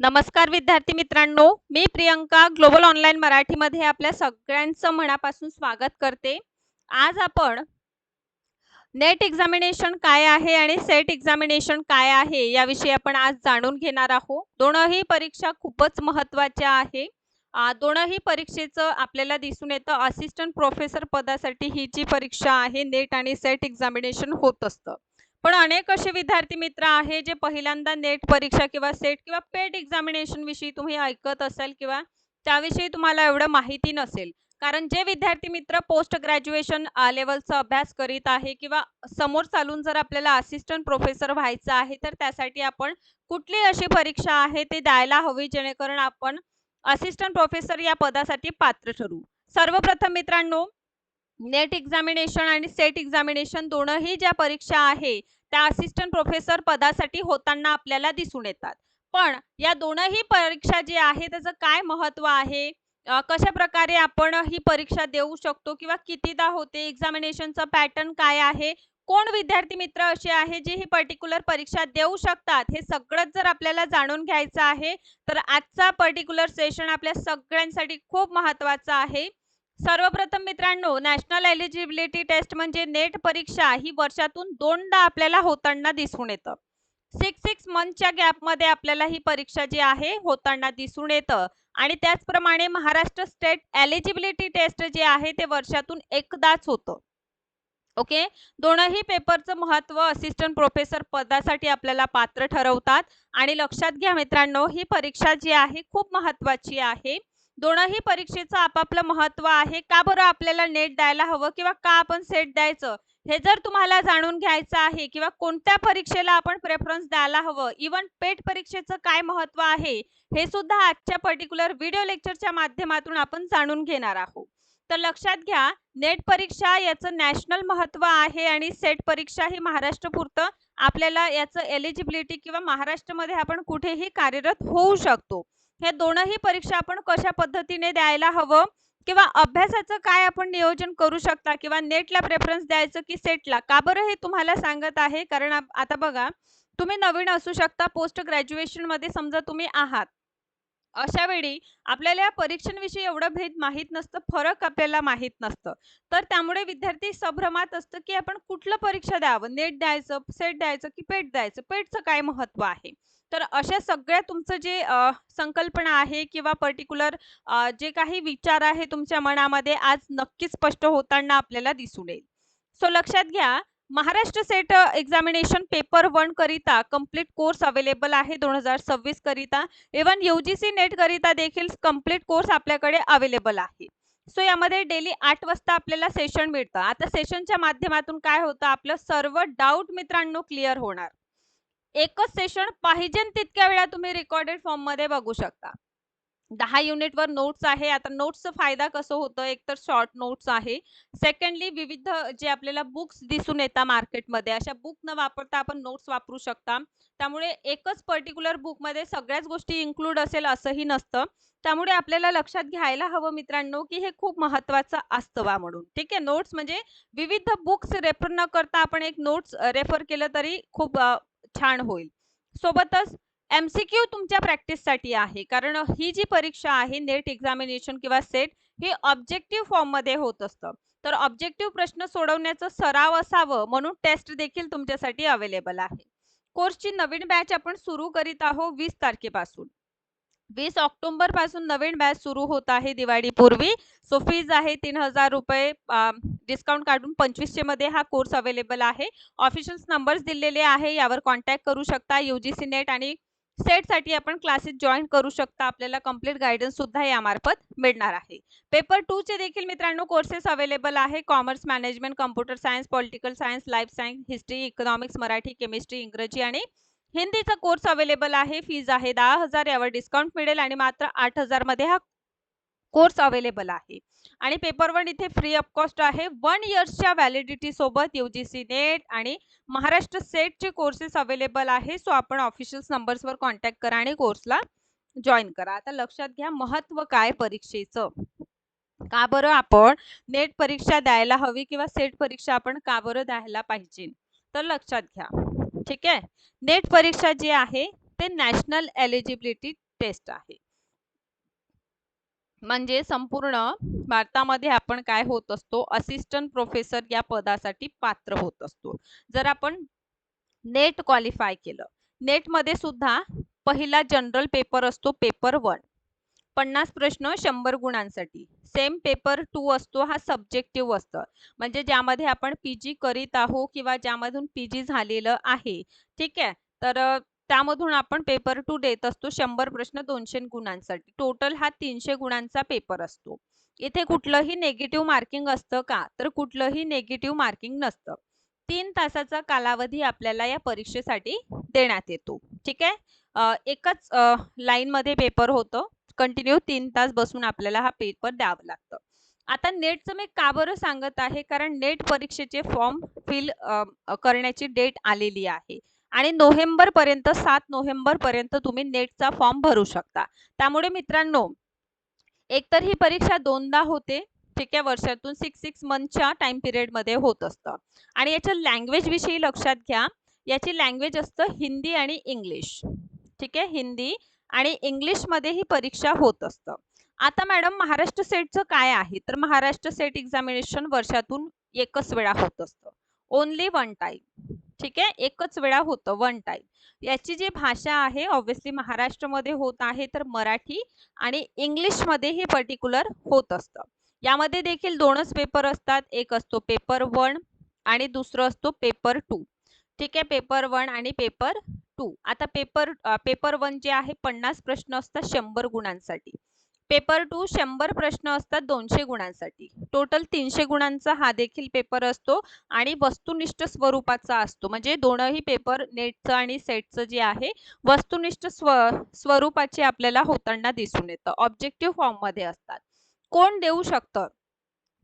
नमस्कार विद्यार्थी मित्रांनो मी प्रियंका ग्लोबल ऑनलाईन मराठीमध्ये आपल्या सगळ्यांचं मनापासून स्वागत करते. आज आपण नेट एक्झामिनेशन काय आहे आणि सेट एक्झामिनेशन काय आहे याविषयी आपण आज जाणून घेणार आहोत. दोनही परीक्षा खूपच महत्त्वाच्या आहे. दोनही परीक्षेचं आपल्याला दिसून येतं. असिस्टंट प्रोफेसर पदासाठी ही जी परीक्षा आहे नेट आणि सेट एक्झामिनेशन होत असतं. पण अनेक असे विद्यार्थी मित्र आहे जे पहिल्यांदा नेट परीक्षा किंवा सेट किंवा पेट एक्झामिनेशन विषयी तुम्ही ऐकत असाल किंवा त्याविषयी तुम्हाला एवढं माहिती नसेल. कारण जे विद्यार्थी मित्र पोस्ट ग्रॅज्युएशन लेवलचा अभ्यास करीत आहे किंवा समोर चालून जर आपल्याला असिस्टंट प्रोफेसर व्हायचं आहे तर त्यासाठी आपण कुठली अशी परीक्षा आहे ते द्यायला हवी जेणेकरून आपण असिस्टंट प्रोफेसर या पदासाठी पात्र ठरू. सर्वप्रथम मित्रांनो नेट एक्झामिनेशन आणि सेट एक्झामिनेशन दोनही ज्या परीक्षा आहे त्या असिस्टंट प्रोफेसर पदासाठी होताना आपल्याला दिसून येतात. पण या दोनही परीक्षा जी आहे त्याचं काय महत्त्व आहे? कशा प्रकारे आपण ही परीक्षा देऊ शकतो किंवा कितीदा होते? एक्झामिनेशनचा पॅटर्न काय आहे? कोण विद्यार्थी मित्र असे आहे जे ही पर्टिक्युलर परीक्षा देऊ शकतात? हे सगळंच जर आपल्याला जाणून घ्यायचं आहे तर आजचा पर्टिक्युलर सेशन आपल्या सगळ्यांसाठी खूप महत्त्वाचा आहे. सर्वप्रथम मित्रांनो नॅशनल एलिजिबिलिटी टेस्ट म्हणजे नेट परीक्षा ही वर्षातून दोनदा आपल्याला होताना दिसून येतं. सिक्स सिक्स मंथच्या गॅपमध्ये आपल्याला ही परीक्षा जी आहे होताना दिसून येतं. आणि त्याचप्रमाणे महाराष्ट्र स्टेट एलिजिबिलिटी टेस्ट जे आहे ते वर्षातून एकदाच होतं. ओके? दोनही पेपरचं महत्त्व असिस्टंट प्रोफेसर पदासाठी आपल्याला पात्र ठरवतात. आणि लक्षात घ्या मित्रांनो ही परीक्षा जी आहे खूप महत्त्वाची आहे. दोनही परीक्षेचं आपापलं महत्त्व आहे. का बरं आपल्याला नेट द्यायला हवं किंवा का आपण सेट द्यायचं? हे जर तुम्हाला जाणून घ्यायचं आहे किंवा कोणत्या परीक्षेला आपण प्रेफरन्स द्यायला हवं? इवन पेट परीक्षेचं काय महत्त्व आहे? हे सुद्धा आजच्या पर्टिक्युलर व्हिडिओ लेक्चरच्या माध्यमातून आपण जाणून घेणार आहोत. तर लक्षात घ्या नेट परीक्षा याचं नॅशनल महत्त्व आहे आणि सेट परीक्षा ही महाराष्ट्रपुरतं आपल्याला याचं एलिजिबिलिटी किंवा महाराष्ट्रामध्ये आपण कुठेही कार्यरत होऊ शकतो. हे दोनही परीक्षा आपण कशा पद्धतीने द्यायला हवं? किंवा अभ्यासाचं काय आपण नियोजन करू शकता? किंवा नेटला प्रेफरन्स द्यायचं की सेटला का बरं हे तुम्हाला सांगत आहे? कारण आता बघा तुम्ही नवीन असू शकता पोस्ट ग्रॅज्युएशनमध्ये समजा तुम्ही आहात. अशा वेळी आपल्याला या परीक्षांविषयी एवढं भेद माहीत नसतं फरक आपल्याला माहीत नसतं. तर त्यामुळे विद्यार्थी संभ्रमात असतं की आपण कुठलं परीक्षा द्यावं? नेट द्यायचं सेट द्यायचं की पेट द्यायचं? पेटचं काय महत्त्व आहे? तर अशा सगळ्या तुमचं जे संकल्पना आहे किंवा पर्टिक्युलर जे काही विचार आहे तुमच्या मनामध्ये आज नक्कीच स्पष्ट होताना आपल्याला दिसून येईल. सो लक्षात घ्या Maharashtra SET examination paper one करिता कंप्लीट कोर्स अवेलेबल आहे दोन हजार सव्वीस करिता. Even U G C NET करिता देखील कंप्लीट कोर्स आपल्याकडे अवेलेबल आहे. सो यामध्ये डेली आठ वाजता आपल्याला सेशन मिळतं. आता सेशनच्या माध्यमातून काय होतं? आपलं सर्व डाऊट मित्रांनो क्लिअर होणार. एकच सेशन पाहिजे तितक्या वेळा तुम्ही रेकॉर्डेड फॉर्ममध्ये बघू शकता. दहा युनिटवर नोट्स आहे. आता नोट्सचा फायदा कसं होतं? एक तर शॉर्ट नोट्स आहे. सेकंडली विविध जे आपल्याला बुक्स दिसून येतात मार्केटमध्ये अशा बुक न वापरता आपण नोट्स वापरू शकता. त्यामुळे एकच पर्टिक्युलर बुकमध्ये सगळ्याच गोष्टी इन्क्लूड असेल असंही नसतं. त्यामुळे आपल्याला लक्षात घ्यायला हवं मित्रांनो की हे खूप महत्वाचं असतं वा म्हणून. ठीक आहे? नोट्स म्हणजे विविध बुक्स रेफर न करता आपण एक नोट्स रेफर केलं तरी खूप छान होईल. सोबतच एमसीक्यू तुमच्या प्रॅक्टिससाठी आहे. कारण ही जी परीक्षा आहे नेट एक्झामिनेशन किंवा सेट हे ऑब्जेक्टिव्ह फॉर्ममध्ये होत असतं. तर ऑब्जेक्टिव्ह प्रश्न सोडवण्याचं सराव असावं म्हणून टेस्ट देखील तुमच्यासाठी अवेलेबल आहे. कोर्सची नवीन बॅच आपण सुरू करीत आहोत वीस तारखेपासून. वीस ऑक्टोबरपासून नवीन बॅच सुरू होत आहे दिवाळीपूर्वी. सो फीज आहे तीन हजार रुपये डिस्काउंट काढून पंचवीसशे मध्ये हा कोर्स अवेलेबल आहे. ऑफिशियल नंबर्स दिलेले आहे यावर कॉन्टॅक्ट करू शकता. यू जी सी नेट आणि सेटसाठी आपण क्लासेस जॉईन करू शकता. आपल्याला कंप्लीट गायडन्स सुद्धा यामार्फत मिळणार आहे. पेपर टू चे देखील मित्रांनो कोर्सेस अवेलेबल आहे. Commerce management computer science political science life science history economics Marathi chemistry इंग्रजी आणि हिंदीचा कोर्स अवेलेबल आहे. फीज आहे दहा हजार यावर डिस्काउंट मिळेल आणि मात्र आठ हजारमध्ये हा कोर्स अवेलेबल आहे. आणि पेपर वन इथे फ्री ऑफ कॉस्ट आहे. वन इयर्सच्या व्हॅलिडिटी सोबत यूजीसी नेट आणि महाराष्ट्र सेटचे कोर्सेस अवेलेबल आहे. सो आपण ऑफिशियल नंबर्सवर कॉन्टॅक्ट करा आणि कोर्सला जॉईन करा. आता लक्षात घ्या महत्त्व काय परीक्षेचं. का बरं आपण नेट परीक्षा द्यायला हवी किंवा सेट परीक्षा आपण का बरं द्यायला पाहिजे? तर लक्षात घ्या. ठीक आहे? नेट परीक्षा जी आहे ते नॅशनल एलिजिबिलिटी टेस्ट आहे. म्हणजे संपूर्ण भारतामध्ये आपण काय होत असतो? असिस्टंट प्रोफेसर या पदासाठी पात्र होत असतो. जर आपण नेट क्वालिफाय केलं नेटमध्ये सुद्धा पहिला जनरल पेपर असतो पेपर वन पन्नास प्रश्न शंभर गुणांसाठी. सेम पेपर टू असतो हा सब्जेक्टिव्ह असतं. म्हणजे ज्यामध्ये आपण पी जी करीत आहो किंवा ज्यामधून पी जी झालेलं आहे. ठीक आहे? तर त्यामधून आपण पेपर टू देत असतो शंभर प्रश्न दोनशे गुणांसाठी. टोटल हा तीनशे गुणांचा पेपर असतो. इथे कुठलंही नेगेटिव्ह मार्किंग असतं का? तर कुठलंही नेगेटिव्ह मार्किंग नसतं. तीन तासाचा कालावधी आपल्याला या परीक्षेसाठी देण्यात येतो. ठीक आहे? एकच लाईनमध्ये पेपर होतं. कंटिन्यू तीन तास बसून आपल्याला हा पेपर द्यावं लागतं. आता नेटचं मी का बरं सांगत आहे? कारण नेट परीक्षेचे फॉर्म फिल करण्याची डेट आलेली आहे. आणि नोव्हेंबर पर्यंत सात नोव्हेंबर पर्यंत तुम्ही नेटचा फॉर्म भरू शकता. त्यामुळे मित्रांनो एकतर ही परीक्षा दोनदा होते ठीक आहे वर्षातून सिक्स सिक्स मंथच्या टाइम पिरियडमध्ये होत असतं. आणि याच्या लँग्वेज विषयी लक्षात घ्या. याची लँग्वेज असतं हिंदी आणि इंग्लिश. ठीक आहे हिंदी आणि इंग्लिशमध्ये ही परीक्षा होत असतं. आता मॅडम महाराष्ट्र सेटचं काय आहे? तर महाराष्ट्र सेट एक्झामिनेशन वर्षातून एकच वेळा होत असतं. ओनली वन टाईम ठीक आहे? एकच वेळा होतं वन टाईम याची जी भाषा आहे ऑब्व्हियसली महाराष्ट्रामध्ये होत आहे तर मराठी आणि इंग्लिशमध्ये हे पर्टिक्युलर होत असतं. यामध्ये देखील दोनच पेपर असतात. एक असतो पेपर वन आणि दुसरं असतो पेपर टू ठीक आहे? पेपर वन आणि पेपर टू. आता पेपर पेपर वन जे आहे पन्नास प्रश्न असतात शंभर गुणांसाठी. पेपर टू शंभर प्रश्न असतात दोनशे गुणांसाठी. टोटल तीनशे गुणांचा हा देखील पेपर असतो आणि वस्तुनिष्ठ स्वरूपाचा असतो. म्हणजे दोनही पेपर नेटचं आणि सेटचं जे आहे वस्तुनिष्ठ स्व स्वरूपाचे आपल्याला होताना दिसून येतं. ऑब्जेक्टिव्ह फॉर्ममध्ये असतात. कोण देऊ शकतं?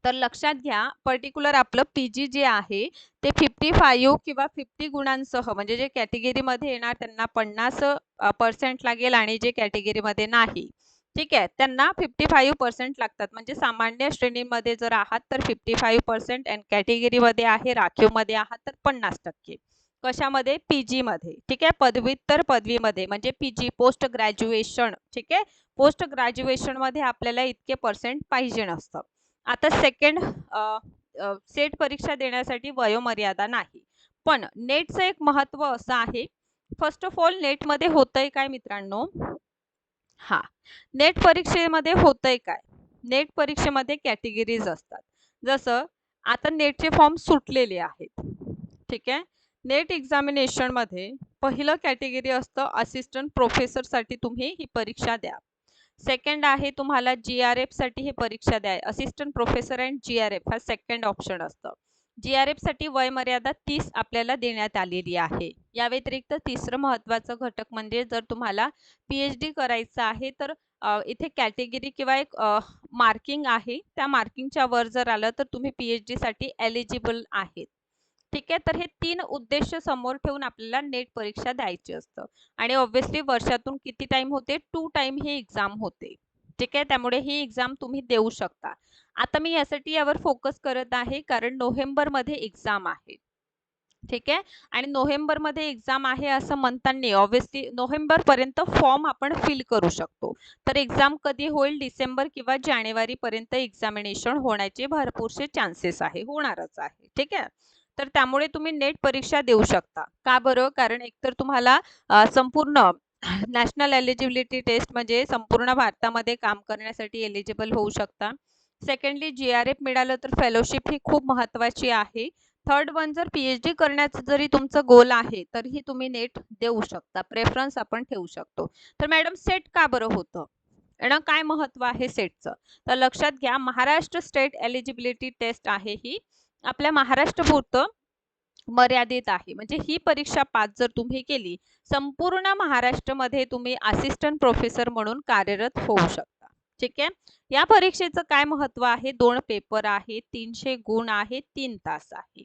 तर लक्षात घ्या पर्टिक्युलर आपलं पी जी जे आहे ते फिफ्टी फाईव्ह किंवा फिफ्टी गुणांसह म्हणजे जे कॅटेगरीमध्ये येणार त्यांना पन्नास पर्सेंट लागेल आणि जे कॅटेगरीमध्ये नाही ठीक आहे? त्यांना फिफ्टी फाईव्ह पर्सेंट लागतात. म्हणजे सामान्य श्रेणीमध्ये जर आहात तर फिफ्टी फाईव्ह पर्सेंट अँड कॅटेगरीमध्ये आहे राखीवमध्ये आहात तर पन्नास टक्के. कशामध्ये? पी जीमध्ये ठीक आहे? पदव्युत्तर पदवीमध्ये म्हणजे पी जी पोस्ट ग्रॅज्युएशन ठीक आहे? पोस्ट ग्रॅज्युएशनमध्ये आपल्याला इतके पर्सेंट पाहिजे नसतं. आता सेकंड सेट परीक्षा देण्यासाठी वयोमर्यादा नाही. पण नेटचं एक महत्त्व असं आहे. फर्स्ट ऑफ ऑल नेटमध्ये होतंय काय मित्रांनो? हा. नेट परीक्षेमध्ये होतंय काय? नेट परीक्षेमध्ये कॅटेगरीज असतात. जसं आता नेटचे फॉर्म सुटलेले आहेत. ठीक आहे? नेट एक्झामिनेशनमध्ये पहिलं कॅटेगरी असतं असिस्टंट प्रोफेसरसाठी तुम्ही ही परीक्षा द्या. सेकंड आहे तुम्हाला जी आरसाठी ही परीक्षा द्या. Assistant professor and J R F हा सेकंड ऑप्शन असतं. जी आरसाठी वयमर्यादा तीस आपल्याला देण्यात आलेली आहे. या व्यतिरिक्त तिसरं महत्वाचं घटक म्हणजे जर तुम्हाला पीएच डी करायचं आहे तर इथे कॅटेगरी किंवा एक मार्किंग आहे. त्या मार्किंगच्या वर जर आलं तर तुम्ही पी एच साठी एलिजिबल आहेत. ठीक आहे? तर हे तीन उद्देश समोर ठेवून आपल्याला नेट परीक्षा द्यायची असतं. आणि ऑब्व्हियसली वर्षातून किती टाइम होते? टू टाइम ही एक्झाम होते. ठीक आहे? त्यामुळे ही एक्झाम तुम्ही देऊ शकता. आता मी यासाठी यावर फोकस करत आहे कारण नोव्हेंबरमध्ये एक्झाम आहे. ठीक आहे? आणि नोव्हेंबरमध्ये एक्झाम आहे असं म्हणताना ऑब्व्हियसली नोव्हेंबर पर्यंत फॉर्म आपण फिल करू शकतो. तर एक्झाम कधी होईल? डिसेंबर किंवा जानेवारी पर्यंत एक्झामिनेशन होण्याचे भरपूरसे चान्सेस आहे. होणारच आहे. ठीक आहे? तर त्यामुळे तुम्ही नेट परीक्षा देऊ शकता. का बरं? कारण एकतर तुम्हाला संपूर्ण नॅशनल एलिजिबिलिटी टेस्ट म्हणजे संपूर्ण भारतामध्ये काम करण्यासाठी एलिजिबल होऊ शकता. सेकंडली जी आर एफ मिळालं तर फेलोशिप ही खूप महत्वाची आहे. थर्ड वन जर पीएच डी करण्याचं जरी तुमचं गोल आहे तरीही तुम्ही नेट देऊ शकता. प्रेफरन्स आपण ठेवू शकतो. तर मॅडम सेट का बरं होतं? येणं काय महत्त्व आहे सेटचं तर लक्षात घ्या महाराष्ट्र स्टेट एलिजिबिलिटी टेस्ट आहे ही. आपल्या महाराष्ट्रपुरतं मर्यादित आहे. म्हणजे ही परीक्षा पास जर तुम्ही केली संपूर्ण महाराष्ट्रामध्ये तुम्ही असिस्टंट प्रोफेसर म्हणून कार्यरत होऊ शकता. ठीक आहे? या परीक्षेचं काय महत्त्व आहे? दोन पेपर आहे तीनशे गुण आहे तीन तास आहे.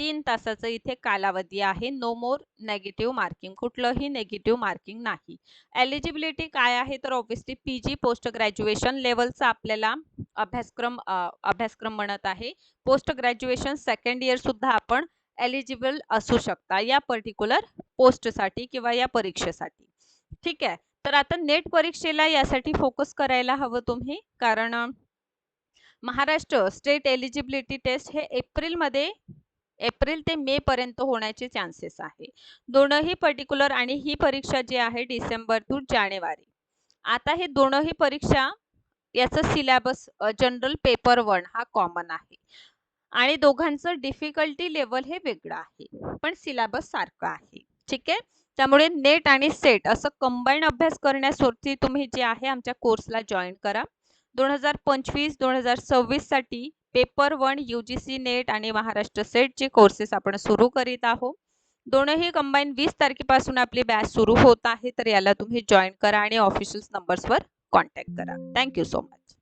तीन तासाचं इथे कालावधी आहे. नो मोर नेगेटिव्ह मार्किंग कुठलंही नेगेटिव्ह मार्किंग नाही. एलिजिबिलिटी काय आहे? तर obviously P G post graduation लेवलचा आपल्याला अभ्यासक्रम अभ्यासक्रम म्हणत आहे. पोस्ट ग्रॅज्युएशन सेकंड इयर सुद्धा आपण एलिजिबल असू शकता या पर्टिक्युलर पोस्टसाठी किंवा या परीक्षेसाठी. ठीक आहे? तर आता नेट परीक्षेला यासाठी फोकस करायला हवं तुम्ही. कारण महाराष्ट्र स्टेट एलिजिबिलिटी टेस्ट हे एप्रिलमध्ये एप्रिल ते मे पर्यंत होण्याचे चान्सेस आहे. दोनही पर्टिक्युलर आणि ही परीक्षा जी आहे डिसेंबर टू जानेवारी. आता हे दोनही परीक्षा याचं सिलेबस जनरल पेपर वन हा कॉमन आहे. आणि दोघांचं डिफिकल्टी लेवल हे वेगळं आहे. पण सिलेबस सारखं आहे. ठीक आहे? त्यामुळे नेट आणि सेट असं कंबाईन अभ्यास करण्यासाठी तुम्ही जे आहे आमच्या कोर्सला जॉईन करा. दोन हजार पंचवीस दोन हजार सव्वीससाठी paper one U G C NET आणि महाराष्ट्र सेटचे कोर्सेस आपण सुरू करीत आहोत. दोनही कंबाईन वीस तारखेपासून आपली बॅच सुरू होत आहे तर याला तुम्ही जॉईन करा आणि ऑफिशियल नंबर्सवर कॉन्टॅक्ट करा. Thank you so much